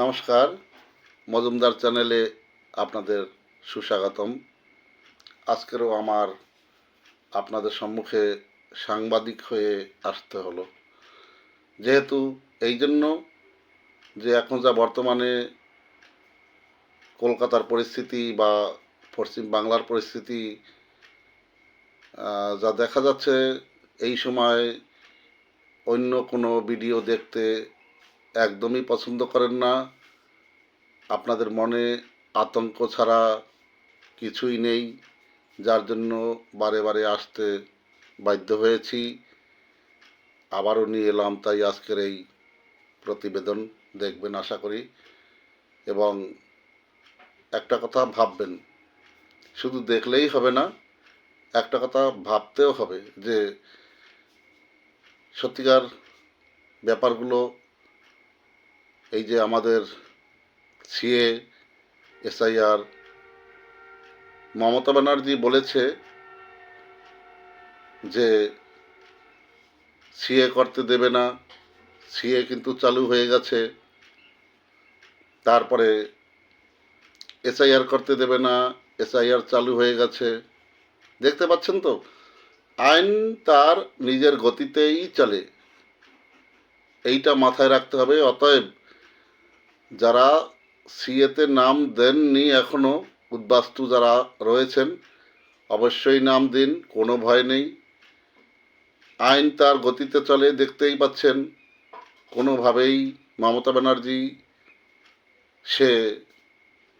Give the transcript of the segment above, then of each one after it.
নমস্কার। মজুমদার চ্যানেলে আপনাদের সুস্বাগতম। আজকেরও আমার আপনাদের সম্মুখে সাংবাদিক হয়ে আসতে হলো। যেহেতু এই জন্য যে এখন যা বর্তমানে কলকাতার পরিস্থিতি বা পশ্চিম বাংলার পরিস্থিতি যা দেখা যাচ্ছে, এই সময় অন্য কোনো ভিডিও দেখতে একদমই পছন্দ করেন না। আপনাদের মনে আতঙ্ক ছাড়া কিছুই নেই। যার জন্য বারে বারে আসতে বাধ্য হয়েছি। আবারও নিয়ে এলাম তাই আজকের এই প্রতিবেদন। দেখবেন, আশা করি। এবং একটা কথা ভাববেন, শুধু দেখলেই হবে না, একটা কথা ভাবতেও হবে যে সত্যিকার ব্যাপারগুলো এই যে আমাদের সিএ, এসআইআর, মমতা ব্যানার্জি বলেছে যে সিএ করতে দেবে না, সিএ কিন্তু চালু হয়ে গেছে, তারপরে এসআইআর করতে দেবে না, এসআইআর চালু হয়ে গেছে। দেখতে পাচ্ছেন তো, আইন তার নিজের গতিতেই চলে। এইটা মাথায় রাখতে হবে, অতএব যারা সিএতে নাম দেননি এখনও উদ্বাস্তু যারা রয়েছেন, অবশ্যই নাম দিন, কোনো ভয় নেই। আইন তার গতিতে চলে, দেখতেই পাচ্ছেন। কোনোভাবেই মমতা ব্যানার্জি, সে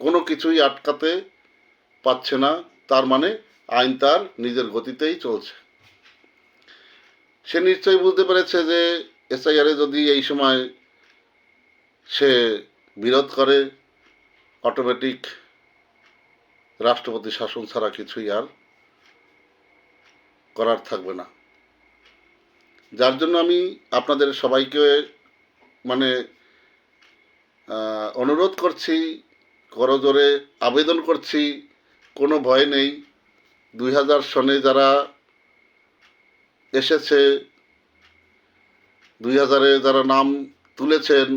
কোনো কিছুই আটকাতে পাচ্ছে না। তার মানে আইন তার নিজের গতিতেই চলছে। সে নিশ্চয়ই বুঝতে পেরেছে যে এসআইআরে যদি এই সময় সে বিরোধ করে অটোমেটিক রাষ্ট্রপতি শাসন ছাড়া কিছুই আর করার থাকবে না। যার জন্য আমি আপনাদের সবাইকে মানে অনুরোধ করছি, করজোরে আবেদন করছি, কোনো ভয় নেই। দুই হাজার সনে যারা এসেছে, দুই হাজারে যারা নাম তুলেছেন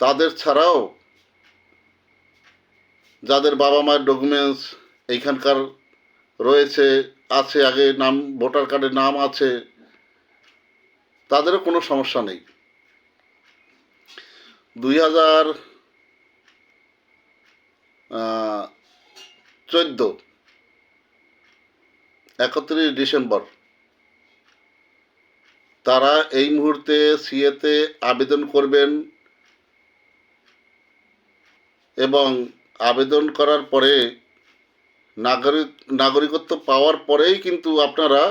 তাদের ছাড়াও যাদের বাবা মায়ের ডকুমেন্টস এইখানকার রয়েছে, আছে, আগে নাম ভোটার কার্ডে নাম আছে, তাদেরও কোনো সমস্যা নেই। দুই হাজার চোদ্দ, একত্রিশ ডিসেম্বর, তারা এই মুহূর্তে সিএতে আবেদন করবেন এবং আবেদন করার পরে নাগরিক নাগরিকত্ব পাওয়ার পরেই কিন্তু আপনারা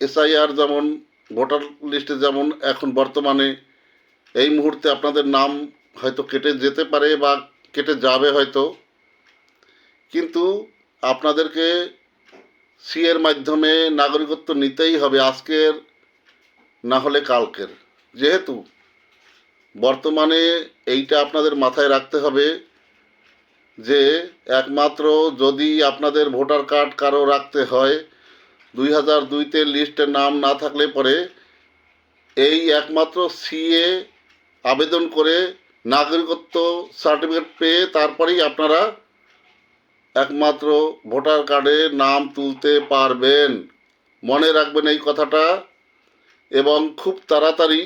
এসআইআর যেমন, ভোটার লিস্টে যেমন এখন বর্তমানে এই মুহূর্তে আপনাদের নাম হয়তো কেটে যেতে পারে বা কেটে যাবে হয়তো। কিন্তু আপনাদেরকে সি এর মাধ্যমে নাগরিকত্ব নিতেই হবে আজকের না হলে কালকের। যেহেতু বর্তমানে এইটা আপনাদের মাথায় রাখতে হবে যে একমাত্র যদি আপনাদের ভোটার কার্ড কারও রাখতে হয়, দুই হাজার দুইতে লিস্টে নাম না থাকলে পরে এই একমাত্র সিএ আবেদন করে নাগরিকত্ব সার্টিফিকেট পেয়ে তারপরেই আপনারা একমাত্র ভোটার কার্ডে নাম তুলতে পারবেন। মনে রাখবেন এই কথাটা এবং খুব তাড়াতাড়ি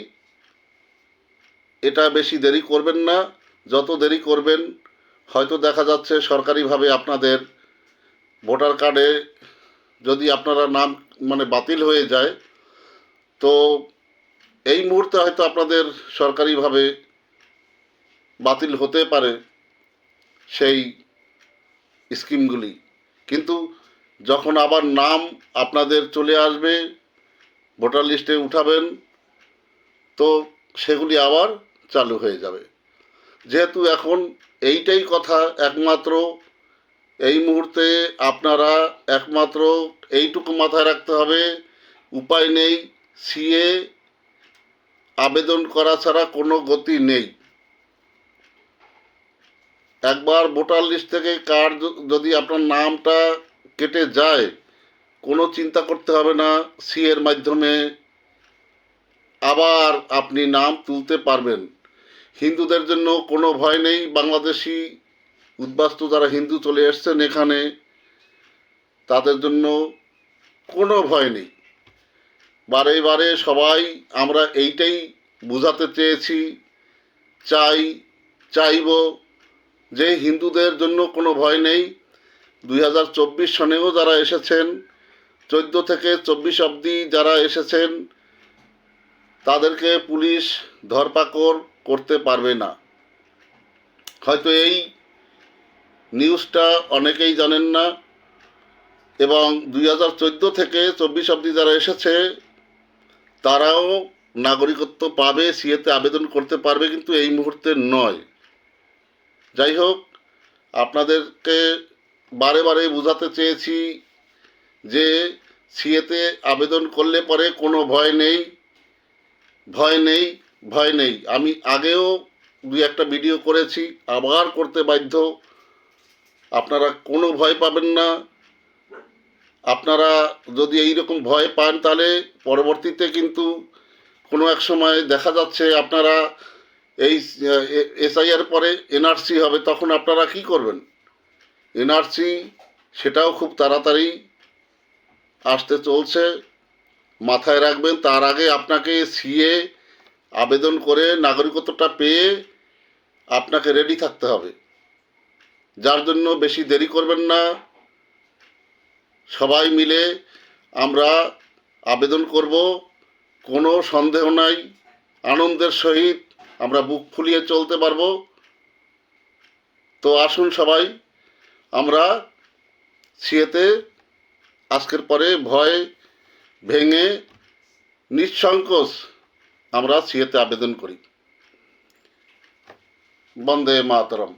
এটা বেশি দেরি করবেন না। যত দেরি করবেন, হয়তো দেখা যাচ্ছে সরকারিভাবে আপনাদের ভোটার কার্ডে যদি আপনারা নাম মানে বাতিল হয়ে যায়, তো এই মুহূর্তে হয়তো আপনাদের সরকারিভাবে বাতিল হতে পারে সেই স্কিমগুলি। কিন্তু যখন আবার নাম আপনাদের চলে আসবে, ভোটার লিস্টে উঠাবেন, তো সেগুলি আবার চালু হয়ে যাবে। যেহেতু এখন এইটাই কথা, একমাত্র এই মুহূর্তে আপনারা একমাত্র এইটুকু মাথায় রাখতে হবে, উপায় নেই, সিএ আবেদন করা ছাড়া কোনো গতি নেই। একবার ভোটার লিস্ট থেকে কার যদি আপনার নামটা কেটে যায়, কোনো চিন্তা করতে হবে না সি এর মাধ্যমে আবার আপনি নাম তুলতে পারবেন। হিন্দুদের জন্য কোনো ভয় নেই। বাংলাদেশি উদ্বাস্তু যারা হিন্দু চলে এসছেন এখানে, তাদের জন্য কোনো ভয় নেই। বারে বারে সবাই আমরা এইটাই বোঝাতে চেয়েছি, চাই, চাইব যে হিন্দুদের জন্য কোনো ভয় নেই। দুই হাজার চব্বিশ সনেও যারা এসেছেন, চোদ্দ থেকে চব্বিশ অবধি যারা এসেছেন, তাদেরকে পুলিশ, ধরপাকড় করতে পারবে না। হয়তো এই নিউজটা অনেকেই জানেন না এবং দুই হাজার চোদ্দ থেকে চব্বিশ অবধি যারা এসেছে, তারাও নাগরিকত্ব পাবে, সিএতে আবেদন করতে পারবে, কিন্তু এই মুহূর্তে নয়। যাই হোক, আপনাদেরকে বারে বারে বোঝাতে চেয়েছি যে সিএতে আবেদন করলে পরে কোনো ভয় নেই ভয় নেই। ভয় নেই। আমি আগেও দুই একটা ভিডিও করেছি, আবার করতে বাধ্য। আপনারা কোনো ভয় পাবেন না। আপনারা যদি এই রকম ভয় পান, তাহলে পরবর্তীতে কিন্তু কোনো এক সময় দেখা যাচ্ছে আপনারা এই এসআইআর পরে এনআরসি হবে, তখন আপনারা কি করবেন? এনআরসি, সেটাও খুব তাড়াতাড়ি আসতে চলছে। মাথায় রাখবেন, তার আগে আপনাকে সিএ আবেদন করে নাগরিকত্বটা পেয়ে আপনাকে রেডি থাকতে হবে। যার জন্য বেশি দেরি করবেন না। সবাই মিলে আমরা আবেদন করব। কোনো সন্দেহ নাই। আনন্দের সহিত আমরা বুক ফুলিয়ে চলতে পারব। তো আসুন সবাই, আমরা সিয়েতে আজকের পরে ভয় ভেঙে নিঃসংকোচ আমরা সিয়েতে আবেদন করি। বন্দে মাতরম।